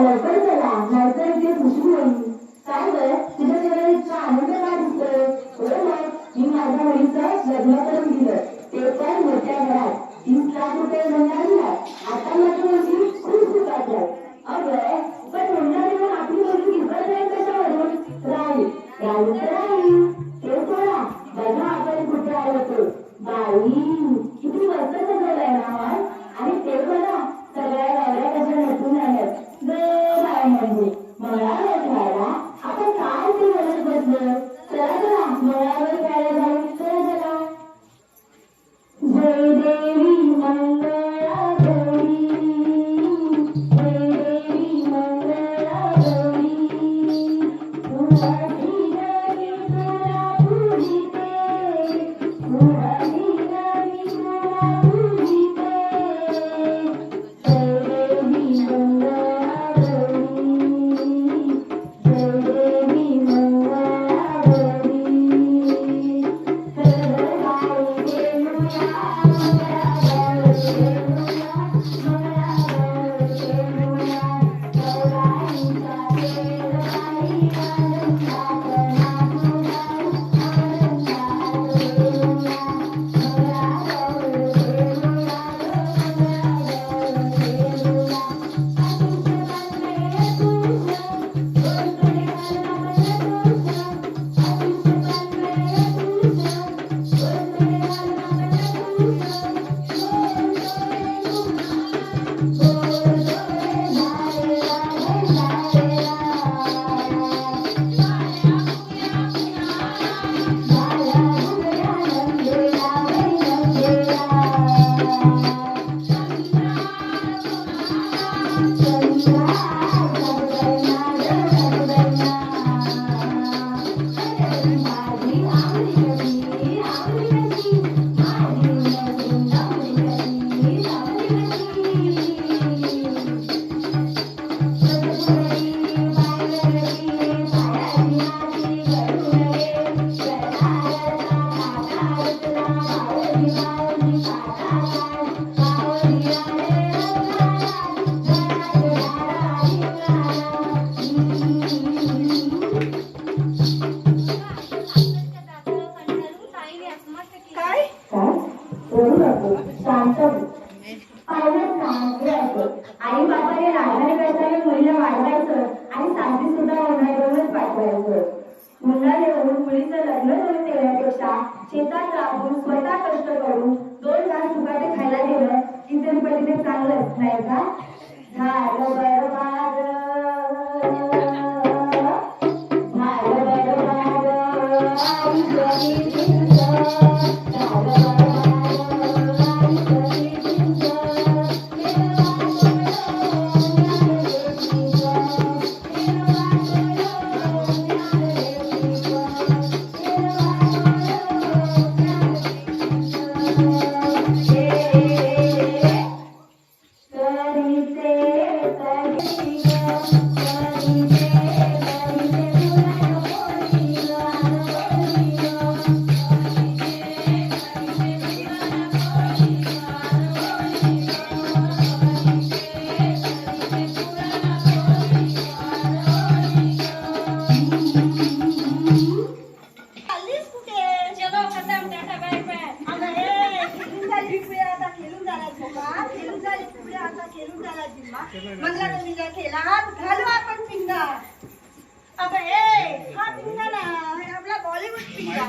लवकर चला. काय बर तुझ्या आनंद का दिसतोय? हो मी माझ्या मुलीचं लग्न करून दिलं. ते पण मोठ्या घरात. लाख रुपये आता माझी मुलगी खूप खूप आहे. अगं पण मंडळीला आपली मुलगी इकडे कशावरून? राहील. राहील तर राहील. ते सोडा. बघा आपण कुठे आलो तो. बाई. लग्न करून देण्यापेक्षा शेतात राबून स्वतः कष्ट करून दोन तास सुखाचे खायला दिलं इतर पटीने चांगलंच नाही का? झालं बरं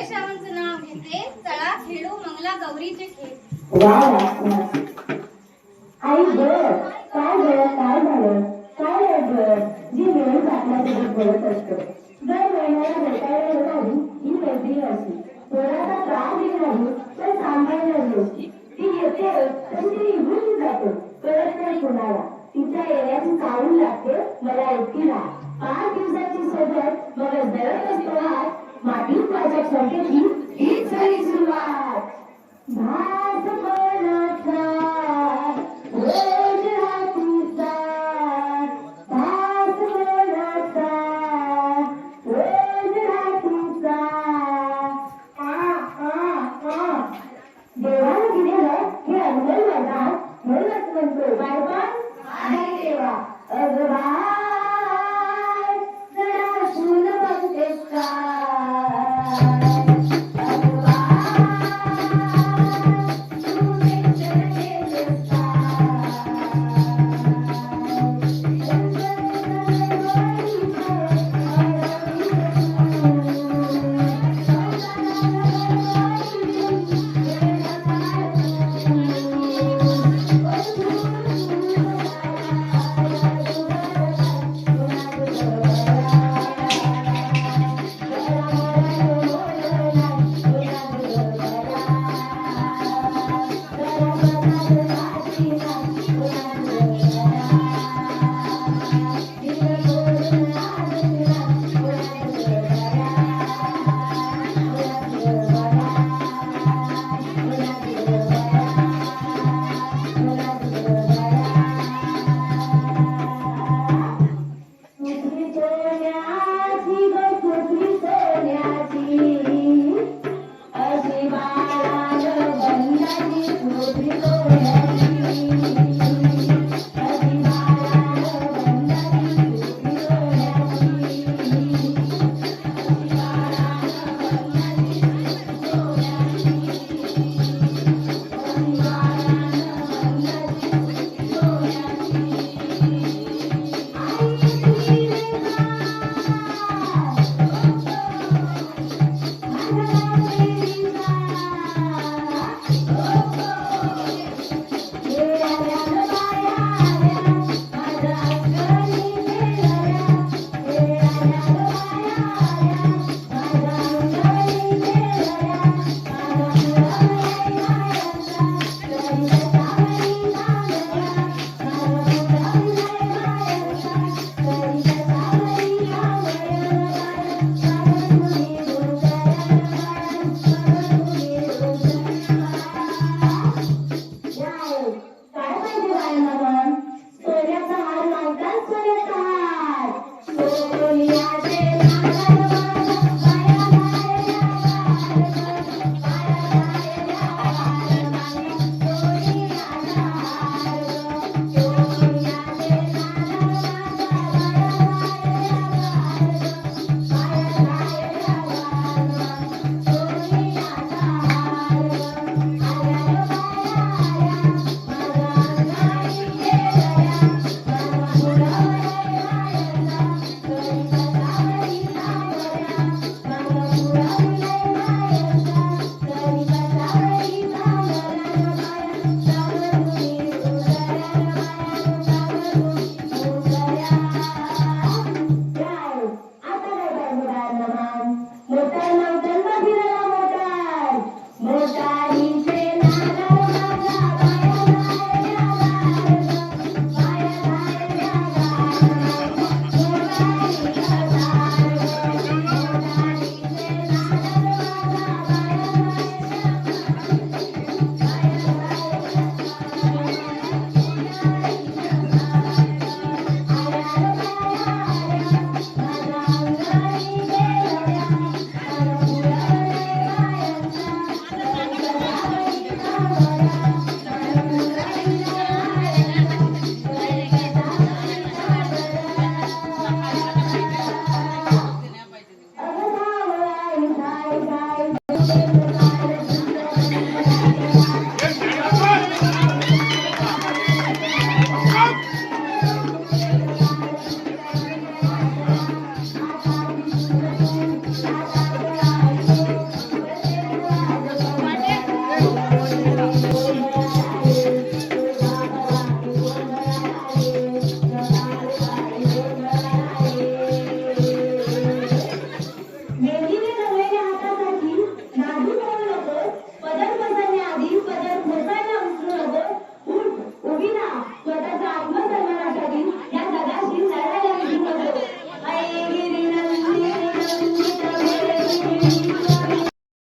मेळ नाव घेते. चला खेळू. मंगला गौरीचे खेळ. आई ग काय ग काय झालं? काय ग? जी वेळ आपल्यासोबत बोलत असतो. दर महिन्याला भेटायला येत ही मैत्री असते थोडासा त्रास देत नाही तर सांभाळणार गोष्टी ती येते पण ती निघून जाते कळत नाही कोणाला. तिच्या येण्याची चावून लागते मला एकटीला पाच दिवसाची सोबत मला जळत असतो हात मातीत माझ्या क्षमतेची हीच झाली सुरुवात. भास